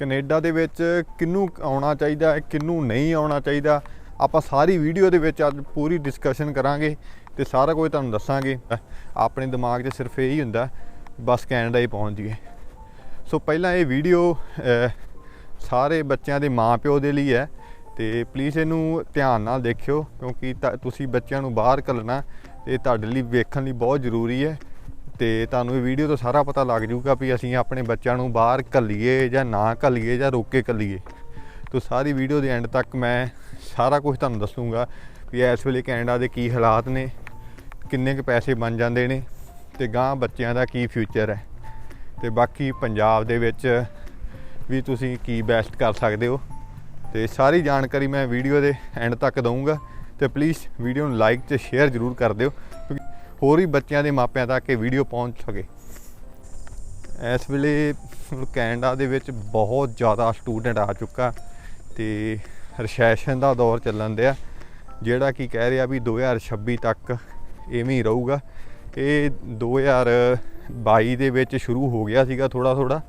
Canada ਦੇ ਵਿੱਚ ਕਿਹਨੂੰ ਆਉਣਾ ਚਾਹੀਦਾ ਹੈ, ਕਿਹਨੂੰ ਨਹੀਂ ਆਉਣਾ ਚਾਹੀਦਾ। ਆਪਾਂ ਸਾਰੀ ਵੀਡੀਓ ਦੇ ਵਿੱਚ ਅੱਜ ਪੂਰੀ ਡਿਸਕਸ਼ਨ ਕਰਾਂਗੇ ਤੇ ਸਾਰਾ ਕੁਝ ਤੁਹਾਨੂੰ ਦੱਸਾਂਗੇ। ਆਪਣੇ ਦਿਮਾਗ 'ਚ ਸਿਰਫ ਇਹੀ ਹੁੰਦਾ, ਬਸ ਕੈਨੇਡਾ ਹੀ ਪਹੁੰਚ ਜਾਈਏ। ਸੋ ਪਹਿਲਾਂ ਇਹ ਵੀਡੀਓ ਸਾਰੇ ਬੱਚਿਆਂ ਦੇ ਮਾਪਿਓ ਦੇ ਲਈ ਹੈ ਤੇ ਪਲੀਜ਼ ਇਹਨੂੰ ਧਿਆਨ ਨਾਲ ਦੇਖਿਓ ਕਿਉਂਕਿ ਤਾਂ ਤੁਸੀਂ ਬੱਚਿਆਂ ਨੂੰ ਬਾਹਰ ਘੱਲਣਾ, ਇਹ ਤੁਹਾਡੇ ਲਈ ਵੇਖਣ ਲਈ ਬਹੁਤ ਜ਼ਰੂਰੀ ਹੈ। ਤੇ ਤੁਹਾਨੂੰ ਇਹ ਵੀਡੀਓ ਤੋਂ ਸਾਰਾ ਪਤਾ ਲੱਗ ਜਾਊਗਾ ਵੀ ਅਸੀਂ ਆਪਣੇ ਬੱਚਿਆਂ ਨੂੰ ਬਾਹਰ ਘੱਲੀਏ ਜਾਂ ਨਾ ਘੱਲੀਏ ਜਾਂ ਰੋਕ ਕੇ ਘੱਲੀਏ। ਤੋ ਸਾਰੀ ਵੀਡੀਓ ਦੇ ਐਂਡ ਤੱਕ ਮੈਂ ਸਾਰਾ ਕੁਝ ਤੁਹਾਨੂੰ ਦੱਸੂਗਾ ਵੀ ਇਸ ਵੇਲੇ ਕੈਨੇਡਾ ਦੇ ਕੀ ਹਾਲਾਤ ਨੇ, ਕਿੰਨੇ ਕੁ ਪੈਸੇ ਬਣ ਜਾਂਦੇ ਨੇ ਤੇ ਗਾਂ ਬੱਚਿਆਂ ਦਾ ਕੀ ਫਿਊਚਰ ਹੈ। ਤੇ ਬਾਕੀ ਪੰਜਾਬ ਦੇ ਵਿੱਚ ਵੀ ਤੁਸੀਂ ਕੀ ਬੈਸਟ ਕਰ ਸਕਦੇ ਹੋ। ਤੇ ਸਾਰੀ ਜਾਣਕਾਰੀ ਮੈਂ ਵੀਡੀਓ ਦੇ ਐਂਡ ਤੱਕ ਦਊਂਗਾ। ਤੇ ਪਲੀਜ਼ ਵੀਡੀਓ ਨੂੰ ਲਾਈਕ ਤੇ ਸ਼ੇਅਰ ਜ਼ਰੂਰ ਕਰ ਦਿਓ। ਹੋਰ ਵੀ ਬੱਚਿਆਂ ਦੇ ਮਾਪਿਆਂ ਤੱਕ ਇਹ ਵੀਡੀਓ ਪਹੁੰਚ ਸਕੇ। ਇਸ ਵੇਲੇ ਕੈਨੇਡਾ ਦੇ ਵਿੱਚ ਬਹੁਤ ਜ਼ਿਆਦਾ ਸਟੂਡੈਂਟ ਆ ਚੁੱਕਾ ਤੇ ਰਿਸੈਸ਼ਨ ਦਾ ਦੌਰ ਚੱਲਣ ਦਿਆ, ਜਿਹੜਾ ਕੀ ਕਹਿ ਰਿਹਾ ਵੀ 2026 ਤੱਕ ਐਵੇਂ ਹੀ ਰਹੂਗਾ। ਇਹ 2022 ਦੇ ਵਿੱਚ ਸ਼ੁਰੂ ਹੋ ਗਿਆ ਸੀਗਾ ਥੋੜਾ ਥੋੜਾ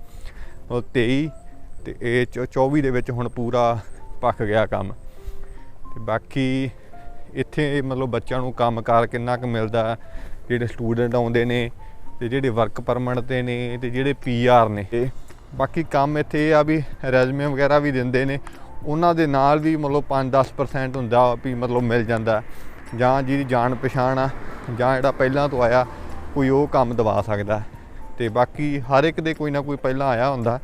ਉਹ 23 ਤੇ ਇਹ ਚੌ- 24 ਦੇ ਵਿੱਚ ਹੁਣ ਪੂਰਾ ਪੱਕ ਗਿਆ ਕੰਮ। ਤੇ ਬਾਕੀ ਇੱਥੇ ਮਤਲਬ ਬੱਚਿਆਂ ਨੂੰ ਕੰਮਕਾਰ ਕਿੰਨਾ ਕੁ ਮਿਲਦਾ ਜਿਹੜੇ ਸਟੂਡੈਂਟ ਆਉਂਦੇ ਨੇ ਤੇ ਜਿਹੜੇ ਵਰਕ ਪਰਮਿਟ ਤੇ ਨੇ ਤੇ ਜਿਹੜੇ ਪੀਆਰ ਨੇ। ਤੇ ਬਾਕੀ ਕੰਮ ਇੱਥੇ ਇਹ ਆ ਵੀ ਰੈਜ਼ਮੇ ਵਗੈਰਾ ਵੀ ਦਿੰਦੇ ਨੇ। ਉਹਨਾਂ ਦੇ ਨਾਲ ਵੀ ਮਤਲਬ 5-10% ਹੁੰਦਾ ਵੀ ਮਤਲਬ ਮਿਲ ਜਾਂਦਾ। ਜਾਂ ਜਿਹਦੀ ਜਾਣ ਪਛਾਣ ਆ, ਜਾਂ ਜਿਹੜਾ ਪਹਿਲਾਂ ਤੋਂ ਆਇਆ, ਕੋਈ ਉਹ ਕੰਮ ਦਵਾ ਸਕਦਾ। ਤੇ ਬਾਕੀ ਹਰ ਇੱਕ ਦੇ ਕੋਈ ਨਾ ਕੋਈ ਪਹਿਲਾਂ ਆਇਆ ਹੁੰਦਾ।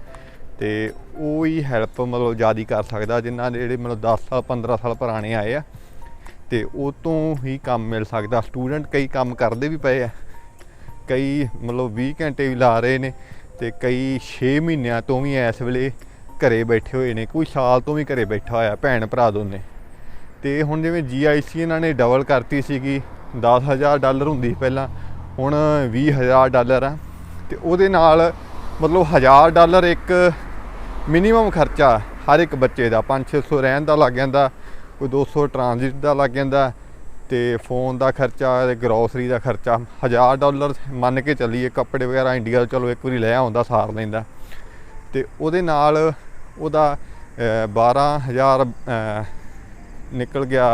ਤੇ ਉਹ ਹੀ ਹੈਲਪ ਮਤਲਬ ਜਿਆਦੀ ਕਰ ਸਕਦਾ ਜਿਨ੍ਹਾਂ ਦੇ ਜਿਹੜੇ ਮਤਲਬ 10 ਸਾਲ 15 ਸਾਲ ਪੁਰਾਣੇ ਆਏ ਆ। ਤੇ ਉਹ ਤੋਂ ਹੀ ਕੰਮ ਮਿਲ ਸਕਦਾ। ਸਟੂਡੈਂਟ ਕਈ ਕੰਮ ਕਰਦੇ ਵੀ ਪਏ ਆ। ਕਈ ਮਤਲਬ 20 ਘੰਟੇ ਵੀ ਲਾ ਰਹੇ ਨੇ ਤੇ ਕਈ 6 ਮਹੀਨਿਆਂ ਤੋਂ ਵੀ ਇਸ ਵੇਲੇ ਘਰੇ ਬੈਠੇ ਹੋਏ ਨੇ। ਕੋਈ ਸਾਲ ਤੋਂ ਵੀ ਘਰੇ ਬੈਠਾ ਹੋਇਆ, ਭੈਣ ਭਰਾ ਦੋਨੇ। ਤੇ ਹੁਣ ਜਿਵੇਂ GIC ਇਹਨਾਂ ਨੇ ਡਬਲ ਕਰਤੀ ਸੀਗੀ 10000 ਡਾਲਰ ਹੁੰਦੀ ਸੀ ਪਹਿਲਾਂ, ਹੁਣ 20000 ਡਾਲਰ ਆ। ਤੇ ਉਹਦੇ ਨਾਲ ਮਤਲਬ 1000 ਡਾਲਰ ਇੱਕ ਮਿਨੀਮਮ ਖਰਚਾ ਹਰ ਇੱਕ ਬੱਚੇ ਦਾ 5-600 ਰਹਿਣ ਦਾ, ਲੱਗ ਜਾਂਦਾ। ਕੋਈ 200 ਟ੍ਰਾਂਜ਼ਿਟ ਦਾ ਲੱਗ ਜਾਂਦਾ ਤੇ ਫੋਨ ਦਾ ਖਰਚਾ ਤੇ ਗਰੋਸਰੀ ਦਾ ਖਰਚਾ 1000 ਡਾਲਰ ਮੰਨ ਕੇ ਚੱਲੀਏ ਕੱਪੜੇ ਵਗੈਰਾ ਇੰਡੀਆ ਚਲੋ ਇੱਕ ਵਾਰੀ ਲੈ ਆਉਂਦਾ ਸਾਰ ਲੈਂਦਾ। ਤੇ ਉਹਦੇ ਨਾਲ ਉਹਦਾ ਅਹ, 12000 ਨਿਕਲ ਗਿਆ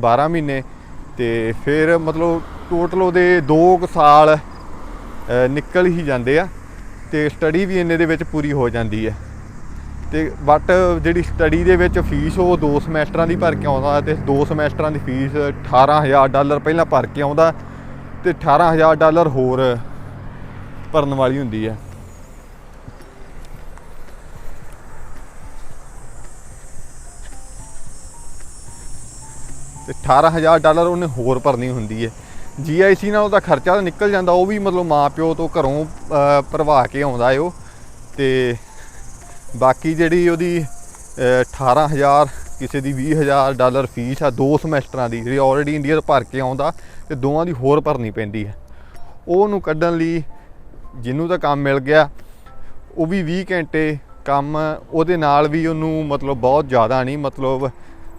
12 ਮਹੀਨੇ ਤੇ ਫਿਰ ਮਤਲਬ ਟੋਟਲ ਉਹਦੇ 2 ਸਾਲ ਨਿਕਲ ਹੀ ਜਾਂਦੇ ਆ ਤੇ ਸਟੱਡੀ ਵੀ ਇੰਨੇ ਦੇ ਵਿੱਚ ਪੂਰੀ ਹੋ ਜਾਂਦੀ ਹੈ। ਤੇ ਬਟ ਜਿਹੜੀ ਸਟੱਡੀ ਦੇ ਵਿੱਚ ਫੀਸ ਉਹ ਦੋ ਸਮੈਸਟਰਾਂ ਦੀ ਭਰ ਕੇ ਆਉਂਦਾ ਤੇ ਦੋ ਸਮੈਸਟਰਾਂ ਦੀ ਫੀਸ 18000 ਡਾਲਰ ਪਹਿਲਾਂ ਭਰ ਕੇ ਆਉਂਦਾ ਤੇ 18000 ਡਾਲਰ ਹੋਰ ਭਰਨ ਵਾਲੀ ਹੁੰਦੀ ਹੈ। ਤੇ 18000 ਡਾਲਰ ਉਹਨੇ ਹੋਰ ਭਰਨੀ ਹੁੰਦੀ ਹੈ। GIC ਨਾਲ ਉਹਦਾ ਖਰਚਾ ਤਾਂ ਨਿਕਲ ਜਾਂਦਾ, ਉਹ ਵੀ ਮਤਲਬ ਮਾਪਿਓ ਤੋਂ ਘਰੋਂ ਭਰਵਾ ਕੇ ਆਉਂਦਾ ਏ ਉਹ। ਤੇ ਬਾਕੀ ਜਿਹੜੀ ਉਹਦੀ ਅਹ, 18000 ਕਿਸੇ ਦੀ 20000 ਡਾਲਰ ਫੀਸ ਆ ਦੋ ਸਮੈਸਟਰਾਂ ਦੀ ਜਿਹੜੀ ਆਲਰੇਡੀ ਇੰਡੀਆ ਤੋਂ ਭਰ ਕੇ ਆਉਂਦਾ ਤੇ ਦੋਵਾਂ ਦੀ ਹੋਰ ਭਰਨੀ ਪੈਂਦੀ ਹੈ। ਉਹਨੂੰ ਕੱਢਣ ਲਈ ਜਿਹਨੂੰ ਤਾਂ ਕੰਮ ਮਿਲ ਗਿਆ ਉਹ ਵੀ 20 ਘੰਟੇ ਕੰਮ ਉਹਦੇ ਨਾਲ ਵੀ ਉਹਨੂੰ ਮਤਲਬ ਬਹੁਤ ਜ਼ਿਆਦਾ ਨਹੀਂ ਮਤਲਬ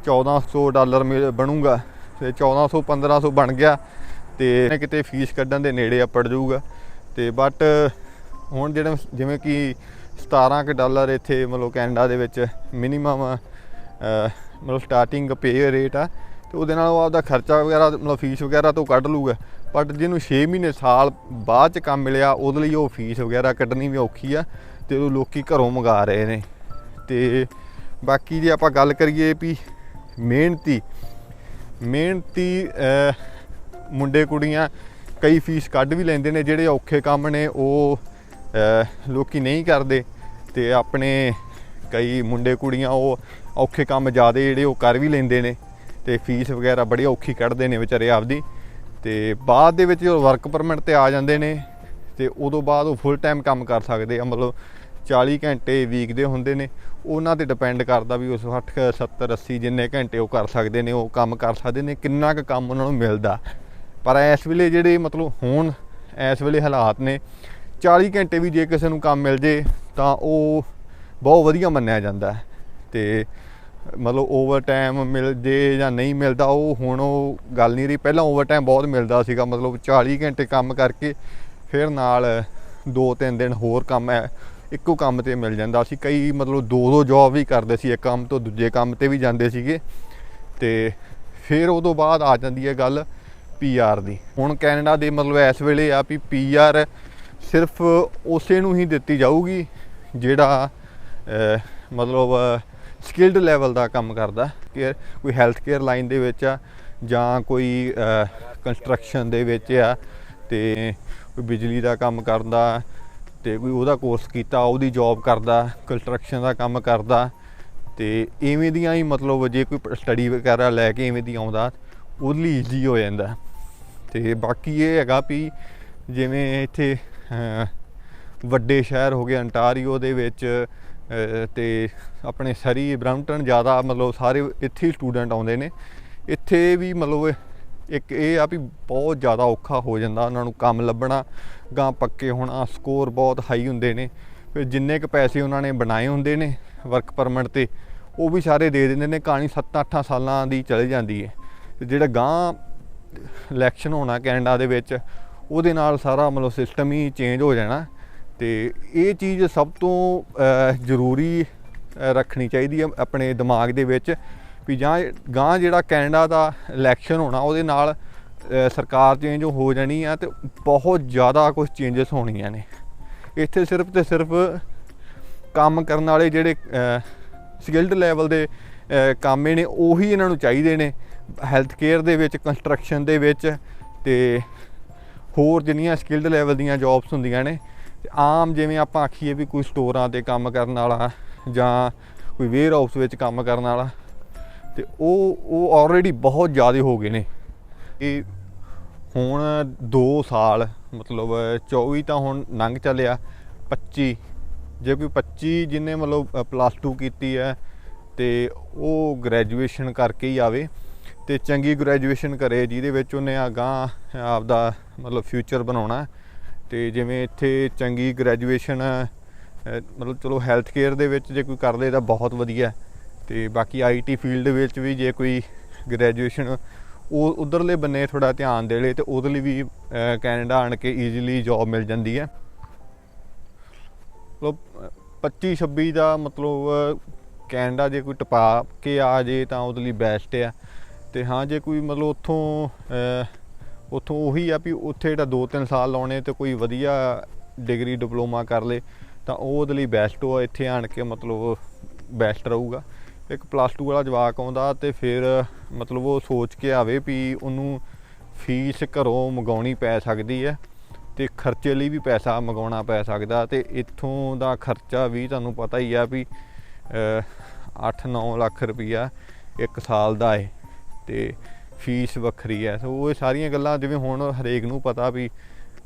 1400 ਡਾਲਰ ਮਿਲ- ਬਣੂਗਾ ਤੇ 1400 1500 ਬਣ ਗਿਆ ਤੇ ਕਿਤੇ ਫੀਸ ਕੱਢਣ ਦੇ ਨੇੜੇ ਆਪੜ ਜਾਊਗਾ। ਤੇ ਬਟ ਹੁਣ ਜਿਹੜਾ ਜਿਵੇਂ ਕਿ 17 ਕੁ ਡਾਲਰ ਇੱਥੇ ਮਤਲਬ ਕੈਨੇਡਾ ਦੇ ਵਿੱਚ ਮਿਨੀਮਮ ਮਤਲਬ ਸਟਾਰਟਿੰਗ ਪੇ ਰੇਟ ਆ। ਤੇ ਉਹਦੇ ਨਾਲ ਉਹ ਆਪਦਾ ਖਰਚਾ ਵਗੈਰਾ, ਮਤਲਬ ਫੀਸ ਵਗੈਰਾ ਤੋਂ ਕੱਢ ਲੂਗਾ ਬਟ ਜਿਹਨੂੰ 6 ਮਹੀਨੇ ਸਾਲ ਬਾਅਦ ਚ ਕੰਮ ਮਿਲਿਆ, ਉਹਦੇ ਲਈ ਉਹ ਫੀਸ ਵਗੈਰਾ ਕੱਢਣੀ ਵੀ ਔਖੀ ਆ ਤੇ ਉਹ ਲੋਕੀ ਘਰੋਂ ਮੰਗਾ ਰਹੇ ਨੇ। ਤੇ ਬਾਕੀ ਜੇ ਆਪਾਂ ਗੱਲ ਕਰੀਏ ਵੀ ਮਿਹਨਤੀ ਮਿਹਨਤੀ ਮੁੰਡੇ ਕੁੜੀਆਂ ਕਈ ਫੀਸ ਕੱਢ ਵੀ ਲੈਂਦੇ ਨੇ, ਜਿਹੜੇ ਔਖੇ ਕੰਮ ਨੇ, ਉਹ ਲੋਕੀ ਨਹੀਂ ਕਰਦੇ ਤੇ ਆਪਣੇ ਕਈ ਮੁੰਡੇ ਕੁੜੀਆਂ ਉਹ ਔਖੇ ਕੰਮ ਜ਼ਿਆਦੇ ਜਿਹੜੇ ਉਹ ਕਰ ਵੀ ਲੈਂਦੇ ਨੇ ਤੇ ਫੀਸ ਵਗੈਰਾ ਬੜੀ ਔਖੀ ਕੱਢਦੇ ਨੇ ਵਿਚਾਰੇ ਆਪਦੀ ਤੇ ਬਾਅਦ ਦੇ ਵਿੱਚ ਉਹ ਵਰਕ ਪਰਮਿਟ ਤੇ ਆ ਜਾਂਦੇ ਨੇ ਤੇ ਉਦੋਂ ਬਾਅਦ ਉਹ ਫੁੱਲ ਟਾਈਮ ਕੰਮ ਕਰ ਸਕਦੇ ਆ, ਮਤਲਬ 40 ਘੰਟੇ ਵੀਕ ਦੇ ਹੁੰਦੇ ਨੇ, ਉਹਨਾਂ ਤੇ ਡਿਪੈਂਡ ਕਰਦਾ ਵੀ ਉਸ 60 70 80 ਜਿੰਨੇ ਘੰਟੇ ਉਹ ਕਰ ਸਕਦੇ ਨੇ, ਉਹ ਕੰਮ ਕਰ ਸਕਦੇ ਨੇ, ਕਿੰਨਾ ਕੁ ਕੰਮ ਉਹਨਾਂ ਨੂੰ ਮਿਲਦਾ। ਪਰ ਇਸ ਵੇਲੇ ਜਿਹੜੇ ਮਤਲਬ ਹੁਣ ਇਸ ਵੇਲੇ ਹਾਲਾਤ ਨੇ 40 ਘੰਟੇ ਵੀ ਜੇ ਕਿਸੇ ਨੂੰ ਕੰਮ ਮਿਲ ਜੇ, ਤਾਂ ਉਹ ਬਹੁਤ ਵਧੀਆ ਮੰਨਿਆ ਜਾਂਦਾ ਹੈ। ਤੇ ਮਤਲਬ ਓਵਰ ਟਾਈਮ ਮਿਲ ਜੇ ਜਾਂ ਨਹੀਂ ਮਿਲਦਾ, ਉਹ ਹੁਣ ਉਹ ਗੱਲ ਨਹੀਂ ਰਹੀ। ਪਹਿਲਾਂ ਓਵਰ ਟਾਈਮ ਬਹੁਤ ਮਿਲਦਾ ਸੀਗਾ, ਮਤਲਬ 40 ਘੰਟੇ ਕੰਮ ਕਰਕੇ ਫਿਰ ਨਾਲ 2-3 ਦਿਨ ਹੋਰ ਕੰਮ ਹੈ, ਇੱਕੋ ਕੰਮ ਤੇ ਮਿਲ ਜਾਂਦਾ। ਸੀ ਕਈ ਮਤਲਬ ਦੋ ਦੋ ਜੌਬ ਵੀ ਕਰਦੇ ਸੀ, ਇੱਕ ਕੰਮ ਤੋਂ ਦੂਜੇ ਕੰਮ ਤੇ ਵੀ ਜਾਂਦੇ ਸੀਗੇ। ਤੇ ਫਿਰ ਉਹ ਤੋਂ ਬਾਅਦ ਆ ਜਾਂਦੀ ਹੈ ਗੱਲ ਪੀਆਰ ਦੀ। ਹੁਣ ਕੈਨੇਡਾ ਦੇ ਮਤਲਬ ਇਸ ਵੇਲੇ ਆ ਵੀ ਪੀਆਰ ਸਿਰਫ ਉਸੇ ਨੂੰ ਹੀ ਦਿੱਤੀ ਜਾਊਗੀ ਜਿਹੜਾ ਮਤਲਬ ਸਕਿਲਡ ਲੈਵਲ ਦਾ ਕੰਮ ਕਰਦਾ। ਕੇਅਰ ਕੋਈ ਹੈਲਥ ਕੇਅਰ ਲਾਈਨ ਦੇ ਵਿੱਚ ਆ ਜਾਂ ਕੋਈ ਕੰਸਟਰਕਸ਼ਨ ਦੇ ਵਿੱਚ ਆ ਤੇ ਕੋਈ ਬਿਜਲੀ ਦਾ ਕੰਮ ਕਰਦਾ ਤੇ ਕੋਈ ਉਹਦਾ ਕੋਰਸ ਕੀਤਾ, ਉਹਦੀ ਜੌਬ ਕਰਦਾ ਕੰਸਟਰਕਸ਼ਨ ਦਾ ਕੰਮ ਕਰਦਾ ਤੇ ਇਵੇਂ ਦੀਆਂ ਹੀ ਮਤਲਬ ਜੇ ਕੋਈ ਸਟੱਡੀ ਵਗੈਰਾ ਲੈ ਕੇ ਇਵੇਂ ਦੀ ਆਉਂਦਾ ਉਹਦੇ ਲਈ ਈਜ਼ੀ ਹੋ ਜਾਂਦਾ। ਤੇ ਬਾਕੀ ਇਹ ਹੈਗਾ ਵੀ ਜਿਵੇਂ ਇੱਥੇ ਵੱਡੇ ਸ਼ਹਿਰ ਹੋ ਗਏ ਅੰਟਾਰੀਓ ਦੇ ਵਿੱਚ ਅਹ, ਤੇ ਆਪਣੇ ਸਰੀ ਬ੍ਰੈਂਪਟਨ ਜ਼ਿਆਦਾ ਮਤਲਬ ਸਾਰੇ ਇੱਥੇ ਹੀ ਸਟੂਡੈਂਟ ਆਉਂਦੇ ਨੇ। ਇੱਥੇ ਵੀ ਮਤਲਬ ਇੱਕ ਇਹ ਆ ਵੀ ਬਹੁਤ ਜ਼ਿਆਦਾ ਔਖਾ ਹੋ ਜਾਂਦਾ ਉਹਨਾਂ ਨੂੰ ਕੰਮ ਲੱਭਣਾ ਗਾਂ ਪੱਕੇ ਹੋਣਾ ਸਕੋਰ ਬਹੁਤ ਹਾਈ ਹੁੰਦੇ ਨੇ। ਫਿਰ ਜਿੰਨੇ ਕ ਪੈਸੇ ਉਹਨਾਂ ਨੇ ਬਣਾਏ ਹੁੰਦੇ ਨੇ ਵਰਕ ਪਰਮਿਟ ਤੇ ਉਹ ਵੀ ਸਾਰੇ ਦੇ ਦਿੰਦੇ ਨੇ ਕਹਾਣੀ 7-8 ਸਾਲਾਂ ਦੀ ਚਲੇ ਜਾਂਦੀ ਹੈ। ਜਿਹੜਾ ਗਾਂ ਇਲੈਕਸ਼ਨ ਹੋਣਾ ਕੈਨੇਡਾ ਦੇ ਵਿੱਚ ਉਹਦੇ ਨਾਲ ਸਾਰਾ ਮਤਲਬ ਸਿਸਟਮ ਹੀ ਚੇਂਜ ਹੋ ਜਾਣਾ। ਤੇ ਇਹ ਚੀਜ਼ ਸਭ ਤੋਂ ਜ਼ਰੂਰੀ ਰੱਖਣੀ ਚਾਹੀਦੀ ਹੈ ਆਪਣੇ ਦਿਮਾਗ ਦੇ ਵਿੱਚ ਵੀ ਜਾਂ ਗਾਂ ਜਿਹੜਾ ਕੈਨੇਡਾ ਦਾ ਇਲੈਕਸ਼ਨ ਹੋਣਾ ਉਹਦੇ ਨਾਲ ਸਰਕਾਰ ਚੇਂਜ ਹੋ ਜਾਣੀ ਆ ਤੇ ਬਹੁਤ ਜ਼ਿਆਦਾ ਕੁਝ ਚੇਂਜਸ ਹੋਣੀਆਂ ਨੇ। ਇੱਥੇ ਸਿਰਫ ਤੇ ਸਿਰਫ ਕੰਮ ਕਰਨ ਵਾਲੇ ਜਿਹੜੇ ਸਕਿਲਡ ਲੈਵਲ ਦੇ ਅਹ, ਕਾਮੇ ਨੇ ਉਹੀ ਇਹਨਾਂ ਨੂੰ ਚਾਹੀਦੇ ਨੇ। ਹੈਲਥ ਕੇਅਰ ਦੇ ਵਿੱਚ ਕੰਸਟਰਕਸ਼ਨ ਦੇ ਵਿੱਚ ਤੇ ਹੋਰ ਜਿੰਨੀਆਂ ਸਕਿਲਡ ਲੈਵਲ ਦੀਆਂ ਜੌਬਸ ਹੁੰਦੀਆਂ ਨੇ, ਤੇ ਆਮ ਜਿਵੇਂ ਆਪਾਂ ਆਖੀਏ ਵੀ ਕੋਈ ਸਟੋਰਾਂ ਤੇ ਕੰਮ ਕਰਨ ਵਾਲਾ ਜਾਂ ਕੋਈ ਵੇਅਰ ਹਾਊਸ ਵਿੱਚ ਕੰਮ ਕਰਨ ਵਾਲਾ, ਤੇ ਉਹ ਉਹ ਆਲਰੇਡੀ ਬਹੁਤ ਜ਼ਿਆਦਾ ਹੋ ਗਏ ਨੇ। ਇਹ ਹੁਣ 2 ਸਾਲ, ਮਤਲਬ 24 ਤਾਂ ਹੁਣ ਲੰਘ ਚੱਲਿਆ 25 ਜੇ ਕੋਈ 25 ਜਿਹਨੇ ਮਤਲਬ ਪਲੱਸ 2 ਕੀਤੀ ਹੈ, ਤੇ ਉਹ ਗ੍ਰੈਜੂਏਸ਼ਨ ਕਰਕੇ ਹੀ ਆਵੇ। ਤੇ ਚੰਗੀ ਗ੍ਰੈਜੂਏਸ਼ਨ ਕਰੇ, ਜਿਹਦੇ ਵਿੱਚ ਉਹਨੇ ਅਗਾਂਹ ਆਪਦਾ ਮਤਲਬ ਫਿਊਚਰ ਬਣਾਉਣਾ ਤੇ ਜਿਵੇਂ ਇੱਥੇ ਚੰਗੀ ਗ੍ਰੈਜੂਏਸ਼ਨ ਮਤਲਬ ਚਲੋ ਹੈਲਥ ਕੇਅਰ ਦੇ ਵਿੱਚ ਜੇ ਕੋਈ ਕਰ ਕਰਦੇ ਤਾਂ ਬਹੁਤ ਵਧੀਆ ਤੇ ਬਾਕੀ ਆਈਟੀ ਫੀਲਡ ਵਿੱਚ ਵੀ ਜੇ ਕੋਈ ਗ੍ਰੈਜੂਏਸ਼ਨ ਉਹ ਉਧਰਲੇ ਬੰਨੇ ਥੋੜਾ ਧਿਆਨ ਦੇ ਲੇ ਤੇ ਉਹਦੇ ਲਈ ਵੀ ਕੈਨੇਡਾ ਆਣ ਕੇ ਈਜ਼ੀਲੀ ਜੌਬ ਮਿਲ ਜਾਂਦੀ ਹੈ। ਮਤਲਬ 25 26 ਦਾ ਮਤਲਬ ਕੈਨੇਡਾ ਜੇ ਕੋਈ ਟਪਾ ਕੇ ਆ ਜੇ ਤਾਂ ਉਹਦੇ ਲਈ ਬੈਸਟ ਆ ਤੇ ਹਾਂ, ਜੇ ਕੋਈ ਮਤਲਬ ਉੱਥੋਂ ਉੱਥੋਂ ਉਹੀ ਆ ਵੀ ਉੱਥੇ ਜਿਹੜਾ 2-3 ਸਾਲ ਲਾਉਣੇ ਤੇ ਕੋਈ ਵਧੀਆ ਡਿਗਰੀ, ਡਿਪਲੋਮਾ ਕਰ ਲੇ, ਤਾਂ ਉਹ ਉਹਦੇ ਲਈ ਬੈਸਟ ਹੋ ਇੱਥੇ ਆਣ ਕੇ ਮਤਲਬ ਬੈਸਟ ਰਹੂਗਾ। ਇੱਕ ਪਲੱਸ 2 ਵਾਲਾ ਜਵਾਕ ਆਉਂਦਾ ਤੇ ਫਿਰ ਮਤਲਬ ਉਹ ਸੋਚ ਕੇ ਆਵੇ ਵੀ ਉਹਨੂੰ ਫੀਸ ਘਰੋਂ ਮੰਗਾਉਣੀ ਪੈ ਸਕਦੀ ਹੈ ਤੇ ਖਰਚੇ ਲਈ ਵੀ ਪੈਸਾ ਮੰਗਾਉਣਾ ਪੈ ਸਕਦਾ ਤੇ ਇੱਥੋਂ ਦਾ ਖਰਚਾ ਵੀ ਤੁਹਾਨੂੰ ਪਤਾ ਹੀ ਆ ਵੀ 8-9 ਲੱਖ ਰੁਪਈਆ ਇੱਕ ਸਾਲ ਦਾ ਹੈ। ਤੇ ਫੀਸ ਵੱਖਰੀ ਹੈ। ਸੋ ਉਹ ਸਾਰੀਆਂ ਗੱਲਾਂ ਜਿਵੇਂ ਹੁਣ ਹਰੇਕ ਨੂੰ ਪਤਾ ਵੀ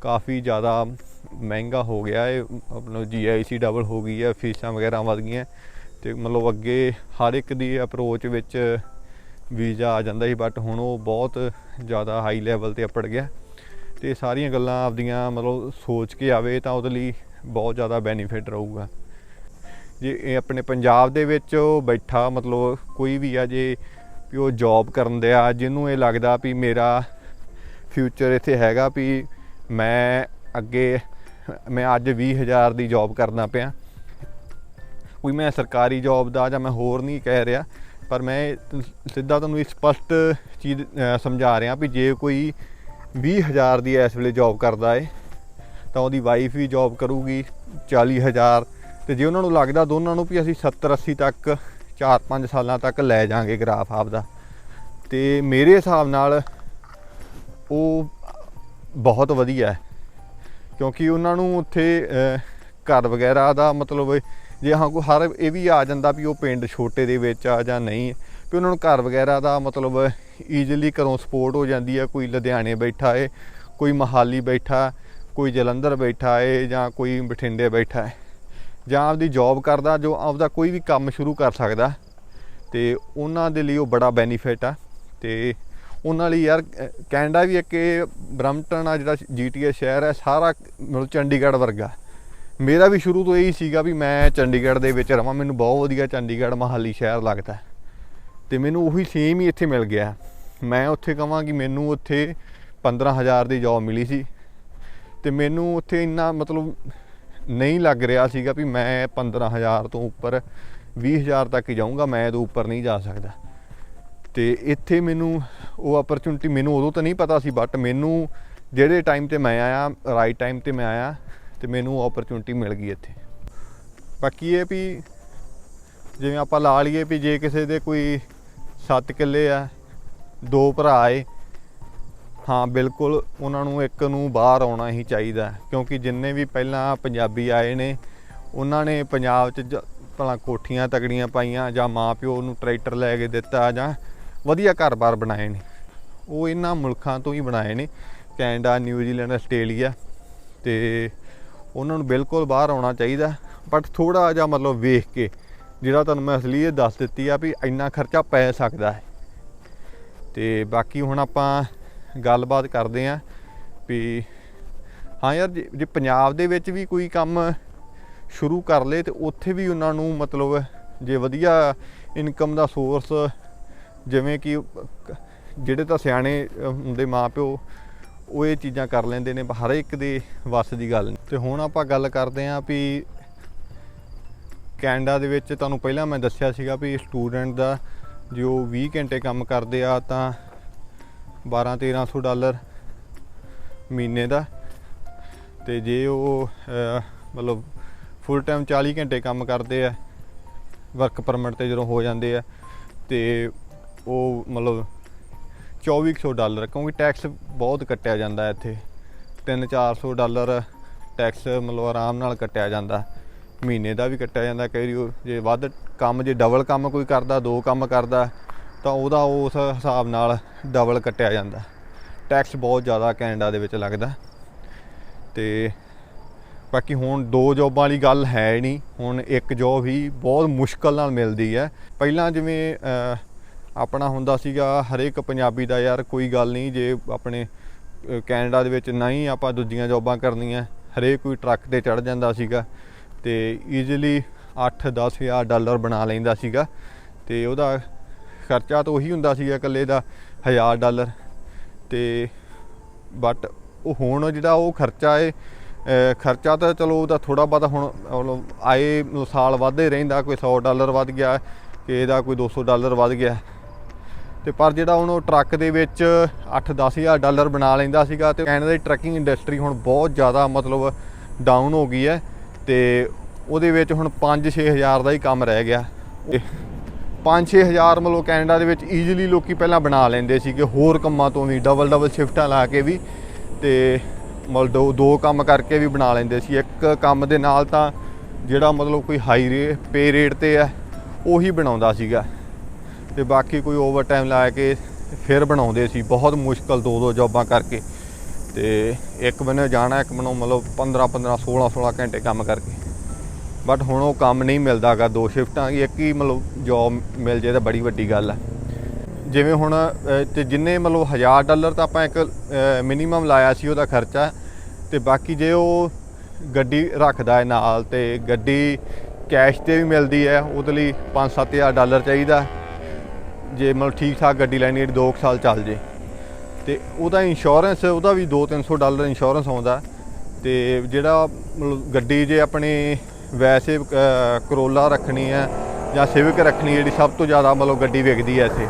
ਕਾਫੀ ਜ਼ਿਆਦਾ ਮਹਿੰਗਾ ਹੋ ਗਿਆ ਹੈ। ਆਪਣਾ ਜੀਆਈਸੀ ਡਬਲ ਹੋ ਗਈ ਹੈ, ਫੀਸਾਂ ਵਗੈਰਾ ਵਧ ਗਈਆਂ। ਤੇ ਮਤਲਬ ਅੱਗੇ ਹਰ ਇੱਕ ਦੀ ਅਪਰੋਚ ਵਿੱਚ ਵੀਜ਼ਾ ਆ ਜਾਂਦਾ ਸੀ ਬਟ ਹੁਣ ਉਹ ਬਹੁਤ ਜ਼ਿਆਦਾ ਹਾਈ ਲੈਵਲ ਤੇ ਅਪੜ ਗਿਆ। ਤੇ ਇਹ ਸਾਰੀਆਂ ਗੱਲਾਂ ਆਪਦੀਆਂ ਮਤਲਬ ਸੋਚ ਕੇ ਆਵੇ ਤਾਂ ਉਹਦੇ ਲਈ ਬਹੁਤ ਜ਼ਿਆਦਾ ਬੈਨੀਫਿਟ ਰਹੂਗਾ। ਜੇ ਇਹ ਆਪਣੇ ਪੰਜਾਬ ਦੇ ਵਿੱਚ ਉਹ ਬੈਠਾ, ਮਤਲਬ ਕੋਈ ਵੀ ਆ, ਜੇ ਵੀ ਉਹ ਜੌਬ ਕਰਨ ਦਿਆ, ਜਿਹਨੂੰ ਇਹ ਲੱਗਦਾ ਵੀ ਮੇਰਾ ਫਿਊਚਰ ਇੱਥੇ ਹੈਗਾ ਵੀ ਮੈਂ ਅੱਗੇ, ਮੈਂ ਅੱਜ 20000 ਦੀ ਜੌਬ ਕਰਨਾ ਪਿਆ। ਕੋਈ ਮੈਂ ਸਰਕਾਰੀ ਜੌਬ ਦਾ ਜਾਂ ਮੈਂ ਹੋਰ ਨਹੀਂ ਕਹਿ ਰਿਹਾ, ਪਰ ਮੈਂ ਸਿੱਧਾ ਤੁਹਾਨੂੰ ਇਹ ਸਪਸ਼ਟ ਚੀਜ਼ ਸਮਝਾ ਰਿਹਾ ਵੀ ਜੇ ਕੋਈ 20000 ਦੀ ਇਸ ਵੇਲੇ ਜੌਬ ਕਰਦਾ ਏ, ਤਾਂ ਉਹਦੀ ਵਾਈਫ ਵੀ ਜੌਬ ਕਰੂਗੀ 40000 ਤੇ ਜੇ ਉਹਨਾਂ ਨੂੰ ਲੱਗਦਾ ਦੋਨਾਂ ਨੂੰ ਵੀ ਅਸੀਂ 70 80 ਤੱਕ 4-5 ਸਾਲਾਂ ਤੱਕ ਲੈ ਜਾਾਂਗੇ ਗ੍ਰਾਫ ਆਪਦਾ। ਤੇ ਮੇਰੇ ਹਿਸਾਬ ਨਾਲ ਉਹ ਬਹੁਤ ਵਧੀਆ ਹੈ। ਕਿਉਂਕਿ ਉਹਨਾਂ ਨੂੰ ਉੱਥੇ ਘਰ ਵਗੈਰਾ ਦਾ ਮਤਲਬ ਜੇ ਹਾਂ ਕੋਈ ਹਰ ਇਹ ਵੀ ਆ ਜਾਂਦਾ ਵੀ ਉਹ ਪਿੰਡ ਛੋਟੇ ਦੇ ਵਿੱਚ ਆ ਜਾਂ ਨਹੀਂ, ਵੀ ਉਹਨਾਂ ਨੂੰ ਘਰ ਵਗੈਰਾ ਦਾ ਮਤਲਬ ਈਜ਼ੀਲੀ ਘਰੋਂ ਸਪੋਰਟ ਹੋ ਜਾਂਦੀ ਹੈ। ਕੋਈ ਲੁਧਿਆਣੇ ਬੈਠਾ ਏ, ਕੋਈ ਮਹਾਲੀ ਬੈਠਾ, ਕੋਈ ਜਲੰਧਰ ਬੈਠਾ ਏ ਜਾਂ ਕੋਈ ਬਠਿੰਡੇ ਬੈਠਾ ਹੈ ਜਾਂ ਆਪਦੀ ਜੌਬ ਕਰਦਾ, ਜੋ ਆਪਦਾ ਕੋਈ ਵੀ ਕੰਮ ਸ਼ੁਰੂ ਕਰ ਸਕਦਾ, ਤੇ ਉਹਨਾਂ ਦੇ ਲਈ ਉਹ ਬੜਾ ਬੈਨੀਫਿਟ ਆ। ਤੇ ਉਹਨਾਂ ਲਈ ਯਾਰ ਕੈਨੇਡਾ ਵੀ ਇੱਕ ਇਹ ਬ੍ਰਮਟਨ ਆ, ਜਿਹੜਾ ਜੀਟੀਏ ਸ਼ਹਿਰ ਹੈ ਸਾਰਾ ਮਤਲਬ ਚੰਡੀਗੜ੍ਹ ਵਰਗਾ। ਮੇਰਾ ਵੀ ਸ਼ੁਰੂ ਤੋਂ ਇਹੀ ਸੀਗਾ ਵੀ ਮੈਂ ਚੰਡੀਗੜ੍ਹ ਦੇ ਵਿੱਚ ਰਵਾਂ, ਮੈਨੂੰ ਬਹੁਤ ਵਧੀਆ ਚੰਡੀਗੜ੍ਹ ਮਹਾਲੀ ਸ਼ਹਿਰ ਲੱਗਦਾ। ਤੇ ਮੈਨੂੰ ਉਹੀ ਸੇਮ ਹੀ ਇੱਥੇ ਮਿਲ ਗਿਆ। ਮੈਂ ਉੱਥੇ ਕਹਾਂ ਕਿ ਮੈਨੂੰ ਉੱਥੇ 15000 ਦੀ ਜੌਬ ਮਿਲੀ ਸੀ। ਤੇ ਮੈਨੂੰ ਉੱਥੇ ਇੰਨਾ ਮਤਲਬ ਨਹੀਂ ਲੱਗ ਰਿਹਾ ਸੀਗਾ ਵੀ ਮੈਂ 15000 ਤੋਂ ਉੱਪਰ 20000 ਤੱਕ ਹੀ ਜਾਊਂਗਾ, ਮੈਂ ਤੋਂ ਉੱਪਰ ਨਹੀਂ ਜਾ ਸਕਦਾ। ਤੇ ਇੱਥੇ ਮੈਨੂੰ ਉਹ ਅਪਰਚੁਨਿਟੀ ਮੈਨੂੰ ਉਦੋਂ ਤਾਂ ਨਹੀਂ ਪਤਾ ਸੀ ਬਟ ਮੈਨੂੰ ਜਿਹੜੇ ਟਾਈਮ ਤੇ ਮੈਂ ਆਇਆ ਰਾਈਟ ਟਾਈਮ ਤੇ ਮੈਂ ਆਇਆ, ਤੇ ਮੈਨੂੰ ਉਹ ਅਪਰਚੁਨਿਟੀ ਮਿਲ ਗਈ ਇੱਥੇ। ਬਾਕੀ ਇਹ ਵੀ ਜਿਵੇਂ ਆਪਾਂ ਲਾ ਲਈਏ ਵੀ ਜੇ ਕਿਸੇ ਦੇ ਕੋਈ 7 ਕਿੱਲੇ ਆ, ਦੋ ਭਰਾ ਏ ਹਾਂ, ਬਿਲਕੁਲ ਉਹਨਾਂ ਨੂੰ ਇੱਕ ਨੂੰ ਬਾਹਰ ਆਉਣਾ ਹੀ ਚਾਹੀਦਾ ਕਿਉਂਕਿ ਜਿੰਨੇ ਵੀ ਪਹਿਲਾਂ ਪੰਜਾਬੀ ਆਏ ਨੇ, ਉਹਨਾਂ ਨੇ ਪੰਜਾਬ 'ਚ ਜ- ਭਲਾ ਕੋਠੀਆਂ ਤਗੜੀਆਂ ਪਾਈਆਂ ਜਾਂ ਮਾਪਿਓ ਨੂੰ ਟਰੈਕਟਰ ਲੈ ਕੇ ਦਿੱਤਾ ਜਾਂ ਵਧੀਆ ਘਰ-ਬਾਰ ਬਣਾਏ ਨੇ। ਉਹ ਇਹਨਾਂ ਮੁਲਕਾਂ ਤੋਂ ਹੀ ਬਣਾਏ ਨੇ, ਕੈਨੇਡਾ ਨਿਊਜ਼ੀਲੈਂਡ ਆਸਟ੍ਰੇਲੀਆ ਤੇ ਉਹਨਾਂ ਨੂੰ ਬਿਲਕੁਲ ਬਾਹਰ ਆਉਣਾ ਚਾਹੀਦਾ ਬਟ ਥੋੜਾ ਜਿਹਾ ਮਤਲਬ ਵੇਖ ਕੇ, ਜਿਹੜਾ ਤੁਹਾਨੂੰ ਮੈਂ ਅਸਲੀਅਤ ਦੱਸ ਦਿੱਤੀ ਆ ਵੀ ਇੰਨਾ ਖਰਚਾ ਪੈ ਸਕਦਾ ਹੈ। ਤੇ ਬਾਕੀ ਹੁਣ ਆਪਾਂ ਗੱਲਬਾਤ ਕਰਦੇ ਆਂ ਵੀ ਹਾਂ ਯਾਰ ਜੇ ਜੇ ਪੰਜਾਬ ਦੇ ਵਿੱਚ ਵੀ ਕੋਈ ਕੰਮ ਸ਼ੁਰੂ ਕਰ ਲੇ ਤੇ ਉੱਥੇ ਵੀ ਉਹਨਾਂ ਨੂੰ ਮਤਲਬ ਜੇ ਵਧੀਆ ਇਨਕਮ ਦਾ ਸੋਰਸ ਜਿਵੇਂ ਕਿ ਜਿਹੜੇ ਤਾਂ ਸਿਆਣੇ ਅ, ਹੁੰਦੇ ਮਾਪਿਓ ਉਹ ਇਹ ਚੀਜ਼ਾਂ ਕਰ ਲੈਂਦੇ ਨੇ ਹਰ ਇੱਕ ਦੇ ਵੱਸ ਦੀ ਗੱਲ ਨਹੀਂ। ਤੇ ਹੁਣ ਆਪਾਂ ਗੱਲ ਕਰਦੇ ਆਂ ਵੀ ਕੈਨੇਡਾ ਦੇ ਵਿੱਚ ਤੁਹਾਨੂੰ ਪਹਿਲਾਂ ਮੈਂ ਦੱਸਿਆ ਸੀਗਾ ਵੀ ਸਟੂਡੈਂਟ ਦਾ ਜੋ 20 ਘੰਟੇ ਕੰਮ ਕਰਦੇ ਆ ਤਾਂ 12 1300 ਡਾਲਰ ਮਹੀਨੇ ਦਾ। ਤੇ ਜੇ ਉਹ ਮਤਲਬ ਫੁੱਲ ਟਾਈਮ 40 ਘੰਟੇ ਕੰਮ ਕਰਦੇ ਆ ਵਰਕ ਪਰਮਿਟ ਤੇ ਜਦੋਂ ਹੋ ਜਾਂਦੇ ਆ, ਤੇ ਉਹ ਮਤਲਬ 2400 ਡਾਲਰ, ਕਿਉਂਕਿ ਟੈਕਸ ਬਹੁਤ ਕੱਟਿਆ ਜਾਂਦਾ ਇੱਥੇ। 3-400 ਡਾਲਰ ਟੈਕਸ ਮਤਲਬ ਆਰਾਮ ਨਾਲ ਕੱਟਿਆ ਜਾਂਦਾ। ਮਹੀਨੇ ਦਾ ਵੀ ਕੱਟਿਆ ਜਾਂਦਾ। ਕਈ ਵਾਰੀ ਉਹ ਜੇ ਵੱਧ ਕੰਮ, ਜੇ ਡਬਲ ਕੰਮ ਕੋਈ ਕਰਦਾ, ਦੋ ਕੰਮ ਕਰਦਾ ਤਾਂ ਉਹਦਾ ਉਸ ਹਿਸਾਬ ਨਾਲ ਡਬਲ ਕੱਟਿਆ ਜਾਂਦਾ। ਟੈਕਸ ਬਹੁਤ ਜ਼ਿਆਦਾ ਕੈਨੇਡਾ ਦੇ ਵਿੱਚ ਲੱਗਦਾ। ਤੇ ਬਾਕੀ ਹੁਣ ਦੋ ਜੋਬਾਂ ਵਾਲੀ ਗੱਲ ਹੈ ਨਹੀਂ। ਹੁਣ ਇੱਕ ਜੋਬ ਹੀ ਬਹੁਤ ਮੁਸ਼ਕਲ ਨਾਲ ਮਿਲਦੀ ਹੈ। ਪਹਿਲਾਂ ਜਿਵੇਂ ਆਪਣਾ ਹੁੰਦਾ ਸੀਗਾ, ਹਰੇਕ ਪੰਜਾਬੀ ਦਾ ਯਾਰ ਕੋਈ ਗੱਲ ਨਹੀਂ, ਜੇ ਆਪਣੇ ਕੈਨੇਡਾ ਦੇ ਵਿੱਚ ਨਹੀਂ ਆਪਾਂ ਦੂਜੀਆਂ ਜੋਬਾਂ ਕਰਨੀਆਂ, ਹਰੇਕ ਕੋਈ ਟਰੱਕ ਤੇ ਚੜ ਜਾਂਦਾ ਸੀਗਾ। ਤੇ ਈਜ਼ੀਲੀ 8-10 ਹਜ਼ਾਰ ਡਾਲਰ ਬਣਾ ਲੈਂਦਾ ਸੀਗਾ। ਤੇ ਉਹਦਾ ਖਰਚਾ ਤਾਂ ਉਹੀ ਹੁੰਦਾ ਸੀਗਾ ਇਕੱਲੇ ਦਾ 1000 ਡਾਲਰ। ਤੇ ਬਟ ਉਹ ਹੁਣ ਜਿਹੜਾ ਉਹ ਖਰਚਾ ਏ ਖਰਚਾ ਤਾਂ ਚਲੋ ਉਹਦਾ ਥੋੜਾ ਬਹੁਤਾ ਹੁਣ ਮਤਲਬ ਆਏ ਸਾਲ ਵੱਧਦੇ ਰਹਿੰਦਾ, ਕੋਈ 100 ਡਾਲਰ ਵੱਧ ਗਿਆ ਕਿ ਇਹਦਾ ਕੋਈ 200 ਡਾਲਰ ਵੱਧ ਗਿਆ। ਤੇ ਪਰ ਜਿਹੜਾ ਹੁਣ ਉਹ ਟਰੱਕ ਦੇ ਵਿੱਚ 8-10 ਹਜ਼ਾਰ ਡਾਲਰ ਬਣਾ ਲੈਂਦਾ ਸੀਗਾ ਤੇ ਕੈਨੇਡਾ ਦੀ ਟਰੱਕਿੰਗ ਇੰਡਸਟਰੀ ਹੁਣ ਬਹੁਤ ਜ਼ਿਆਦਾ ਮਤਲਬ ਡਾਊਨ ਹੋ ਗਈ ਹੈ ਤੇ ਉਹਦੇ ਵਿੱਚ ਹੁਣ 5-6 ਹਜ਼ਾਰ ਦਾ ਹੀ ਕੰਮ ਰਹਿ ਗਿਆ। 5-6 ਹਜ਼ਾਰ ਮਤਲਬ ਕੈਨੇਡਾ ਦੇ ਵਿੱਚ ਈਜ਼ੀਲੀ ਲੋਕੀ ਪਹਿਲਾਂ ਬਣਾ ਲੈਂਦੇ ਸੀਗੇ, ਹੋਰ ਕੰਮਾਂ ਤੋਂ ਵੀ ਡਬਲ ਡਬਲ ਸ਼ਿਫਟਾਂ ਲਾ ਕੇ ਵੀ ਤੇ ਮਤਲਬ ਦੋ ਦੋ ਕੰਮ ਕਰਕੇ ਵੀ ਬਣਾ ਲੈਂਦੇ ਸੀ। ਇੱਕ ਕੰਮ ਦੇ ਨਾਲ ਤਾਂ ਜਿਹੜਾ ਮਤਲਬ ਕੋਈ ਹਾਈ ਰੇ ਪੇ ਰੇਟ ਤੇ ਹੈ, ਉਹੀ ਬਣਾਉਂਦਾ ਸੀਗਾ। ਤੇ ਬਾਕੀ ਕੋਈ ਓਵਰ ਟਾਈਮ ਲਾ ਕੇ ਫਿਰ ਬਣਾਉਂਦੇ ਸੀ, ਬਹੁਤ ਮੁਸ਼ਕਲ ਦੋ ਦੋ ਜੌਬਾਂ ਕਰਕੇ। ਤੇ ਇੱਕ ਬੰਨੇ ਜਾਣਾ, ਇੱਕ ਬੰਨੋਂ ਮਤਲਬ 15 15 16 16 ਘੰਟੇ ਕੰਮ ਕਰਕੇ। ਬਟ ਹੁਣ ਉਹ ਕੰਮ ਨਹੀਂ ਮਿਲਦਾਗਾ ਦੋ ਸ਼ਿਫਟਾਂ ਇੱਕ ਹੀ ਮਤਲਬ ਜੌਬ ਮਿਲ ਜੇ ਤਾਂ ਬੜੀ ਵੱਡੀ ਗੱਲ ਹੈ ਜਿਵੇਂ ਹੁਣ ਅਹ, ਤੇ ਜਿੰਨੇ ਮਤਲਬ 1000 ਡਾਲਰ ਤਾਂ ਆਪਾਂ ਇੱਕ ਮਿਨੀਮਮ ਲਾਇਆ ਸੀ ਉਹਦਾ ਖਰਚਾ ਤੇ ਬਾਕੀ ਜੇ ਉਹ ਗੱਡੀ ਰੱਖਦਾ ਹੈ ਨਾਲ ਤੇ ਗੱਡੀ ਕੈਸ਼ ਤੇ ਵੀ ਮਿਲਦੀ ਹੈ ਉਹਦੇ ਲਈ 5-7000 ਡਾਲਰ ਚਾਹੀਦਾ। ਜੇ ਮਤਲਬ ਠੀਕ ਠਾਕ ਗੱਡੀ ਲੈਣੀ ਹੈ 2 ਸਾਲ ਚੱਲ ਜੇ। ਤੇ ਉਹਦਾ ਇੰਸ਼ੋਰੈਂਸ ਉਹਦਾ ਵੀ 2-300 ਡਾਲਰ ਇੰਸ਼ੋਰੈਂਸ ਆਉਂਦਾ। ਤੇ ਜਿਹੜਾ ਮਤਲਬ ਗੱਡੀ ਜੇ ਆਪਣੇ ਵੈਸੇ ਕਰੋਲਾ ਰੱਖਣੀ ਹੈ ਜਾਂ ਸਿਵਿਕ ਰੱਖਣੀ ਜਿਹੜੀ ਸਭ ਤੋਂ ਜ਼ਿਆਦਾ ਮਤਲਬ ਗੱਡੀ ਵਿਕਦੀ ਹੈ ਇੱਥੇ।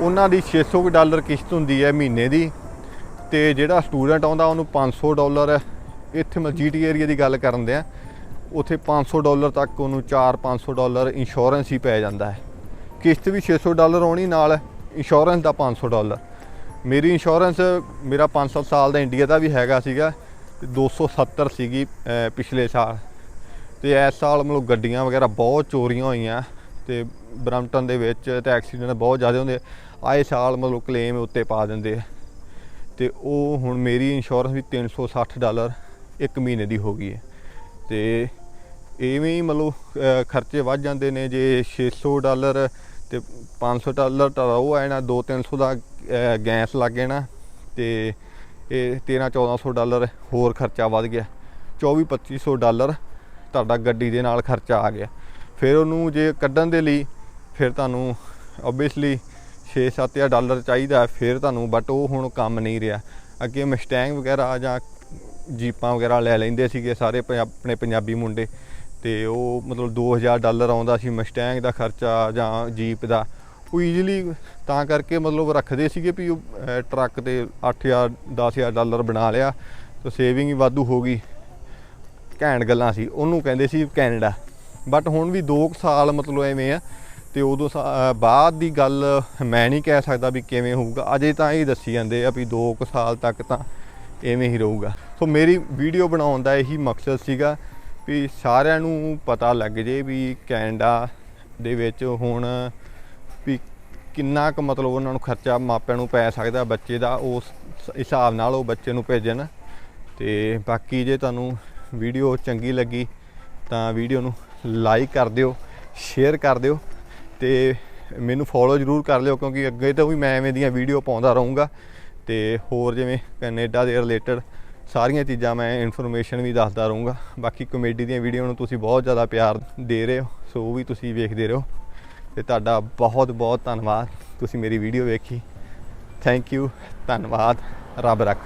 ਉਹਨਾਂ ਦੀ 600 ਕੁ ਡਾਲਰ ਕਿਸ਼ਤ ਹੁੰਦੀ ਹੈ ਮਹੀਨੇ ਦੀ ਤੇ ਜਿਹੜਾ ਸਟੂਡੈਂਟ ਆਉਂਦਾ, ਉਹਨੂੰ 500 ਡਾਲਰ ਇੱਥੇ ਮੈਂ ਜੀਟੀ ਏਰੀਆ ਦੀ ਗੱਲ ਕਰਨ ਦਿਆਂ, ਉੱਥੇ 500 ਡਾਲਰ ਤੱਕ ਉਹਨੂੰ 4-500 ਡਾਲਰ ਇੰਸ਼ੋਰੈਂਸ ਹੀ ਪੈ ਜਾਂਦਾ ਹੈ। ਕਿਸ਼ਤ ਵੀ 600 ਡਾਲਰ ਆਉਣੀ ਨਾਲ ਇੰਸ਼ੋਰੈਂਸ ਦਾ 500 ਡਾਲਰ। ਮੇਰੀ ਇੰਸ਼ੋਰੈਂਸ ਮੇਰਾ 5-7 ਸਾਲ ਦਾ ਇੰਡੀਆ ਦਾ ਵੀ ਹੈਗਾ ਸੀਗਾ, ਤੇ 270 ਸੀਗੀ ਪਿਛਲੇ ਸਾਲ। ਤੇ ਇਸ ਸਾਲ ਮਤਲਬ ਗੱਡੀਆਂ ਵਗੈਰਾ ਬਹੁਤ ਚੋਰੀਆਂ ਹੋਈਆਂ ਤੇ ਬਰਮਟਨ ਦੇ ਵਿੱਚ ਤੇ ਐਕਸੀਡੈਂਟ ਬਹੁਤ ਜ਼ਿਆਦਾ ਹੁੰਦੇ ਆਏ ਸਾਲ ਮਤਲਬ ਕਲੇਮ ਉੱਤੇ ਪਾ ਦਿੰਦੇ ਆ। ਤੇ ਉਹ ਹੁਣ ਮੇਰੀ ਇੰਸ਼ੋਰੈਂਸ ਵੀ 360 ਡਾਲਰ ਇੱਕ ਮਹੀਨੇ ਦੀ ਹੋ ਗਈ ਹੈ। ਤੇ ਐਵੇਂ ਹੀ ਮਤਲਬ ਖਰਚੇ ਵੱਧ ਜਾਂਦੇ ਨੇ, ਜੇ 600 ਡਾਲਰ ਤੇ 500 ਡਾਲਰ ਤਾਂ ਉਹ ਹੈ ਨਾ 2-300 ਦਾ ਗੈਸ ਲੱਗ ਜਾਣਾ ਨਾ ਤੇ ਇਹ 13-1400 ਡਾਲਰ ਹੋਰ ਖਰਚਾ ਵੱਧ ਗਿਆ। 24-2500 ਡਾਲਰ ਤੁਹਾਡਾ ਗੱਡੀ ਦੇ ਨਾਲ ਖਰਚਾ ਆ ਗਿਆ। ਫਿਰ ਉਹਨੂੰ ਜੇ ਕੱਢਣ ਦੇ ਲਈ ਫਿਰ ਤੁਹਾਨੂੰ ਓਬਵੀਅਸਲੀ 6-7000 ਡਾਲਰ ਚਾਹੀਦਾ, ਫਿਰ ਤੁਹਾਨੂੰ ਬਟ ਉਹ ਹੁਣ ਕੰਮ ਨਹੀਂ ਰਿਹਾ। ਅੱਗੇ ਮਸਟੈਂਗ ਵਗੈਰਾ ਜਾਂ ਜੀਪਾਂ ਵਗੈਰਾ ਲੈ ਲੈਂਦੇ ਸੀਗੇ ਸਾਰੇ ਪੰਜਾ- ਆਪਣੇ ਪੰਜਾਬੀ ਮੁੰਡੇ। ਤੇ ਉਹ ਮਤਲਬ 2000 ਡਾਲਰ ਆਉਂਦਾ ਸੀ ਮਸਟੈਂਗ ਦਾ ਖਰਚਾ ਜਾਂ ਜੀਪ ਦਾ। ਉਹ ਈਜ਼ੀਲੀ ਤਾਂ ਕਰਕੇ ਮਤਲਬ ਰੱਖਦੇ ਸੀਗੇ ਵੀ ਉਹ ਟਰੱਕ ਤੇ 8000 10000 ਡਾਲਰ ਬਣਾ ਲਿਆ। ਤਾਂ ਸੇਵਿੰਗ ਹੀ ਵਾਧੂ ਹੋ ਗਈ। ਘੈਂਟ ਗੱਲਾਂ ਸੀ, ਉਹਨੂੰ ਕਹਿੰਦੇ ਸੀ ਕੈਨੇਡਾ। ਬਟ ਹੁਣ ਵੀ 2 ਸਾਲ ਮਤਲਬ ਐਵੇਂ ਆ, ਤੇ ਉਦੋਂ ਸਾ- ਬਾਅਦ ਦੀ ਗੱਲ ਮੈਂ ਨਹੀਂ ਕਹਿ ਸਕਦਾ ਵੀ ਕਿਵੇਂ ਹੋਊਗਾ। ਅਜੇ ਤਾਂ ਇਹ ਦੱਸੀ ਜਾਂਦੇ ਆ ਵੀ 2 ਸਾਲ ਤੱਕ ਤਾਂ ਐਵੇਂ ਹੀ ਰਹੂਗਾ। ਸੋ ਮੇਰੀ ਵੀਡੀਓ ਬਣਾਉਣ ਦਾ ਇਹੀ ਮਕਸਦ ਸੀਗਾ ਵੀ ਸਾਰਿਆਂ ਨੂੰ ਪਤਾ ਲੱਗ ਜੇ ਵੀ ਕੈਨੇਡਾ ਦੇ ਵਿੱਚ ਹੁਣ ਵੀ ਕਿੰਨਾ ਕੁ ਮਤਲਬ ਉਹਨਾਂ ਨੂੰ ਖਰਚਾ ਮਾਪਿਆਂ ਨੂੰ ਪੈ ਸਕਦਾ ਬੱਚੇ ਦਾ, ਉਸ ਹਿਸਾਬ ਨਾਲ ਉਹ ਬੱਚੇ ਨੂੰ ਭੇਜਣ। ਤੇ ਬਾਕੀ ਜੇ ਤੁਹਾਨੂੰ ਵੀਡੀਓ ਚੰਗੀ ਲੱਗੀ ਤਾਂ ਵੀਡੀਓ ਨੂੰ ਲਾਈਕ ਕਰ ਦਿਓ ਸ਼ੇਅਰ ਕਰ ਦਿਓ ਤੇ ਮੈਨੂੰ ਫੋਲੋ ਜ਼ਰੂਰ ਕਰ ਲਿਓ ਕਿਉਂਕਿ ਅੱਗੇ ਤੋਂ ਵੀ ਮੈਂ ਐਵੇਂ ਦੀਆਂ ਵੀਡੀਓ ਪਾਉਂਦਾ ਰਹੂੰਗਾ ਤੇ ਹੋਰ ਜਿਵੇਂ ਕੈਨੇਡਾ ਦੇ ਰਿਲੇਟਡ ਸਾਰੀਆਂ ਚੀਜ਼ਾਂ ਮੈਂ ਇਨਫੋਰਮੇਸ਼ਨ ਵੀ ਦੱਸਦਾ ਰਹੂੰਗਾ। ਬਾਕੀ ਕਮੇਡੀ ਦੀਆਂ ਵੀਡੀਓ ਨੂੰ ਤੁਸੀਂ ਬਹੁਤ ਜ਼ਿਆਦਾ ਪਿਆਰ ਦੇ ਰਹੇ ਹੋ, ਸੋ ਉਹ ਵੀ ਤੁਸੀਂ ਵੇਖਦੇ ਰਹੋ। ਤੇ ਤੁਹਾਡਾ ਬਹੁਤ ਬਹੁਤ ਧੰਨਵਾਦ। ਤੁਸੀਂ ਮੇਰੀ ਵੀਡੀਓ ਵੇਖੀ। ਥੈਂਕ ਯੂ ਧੰਨਵਾਦ। ਰੱਬ ਰੱਖ।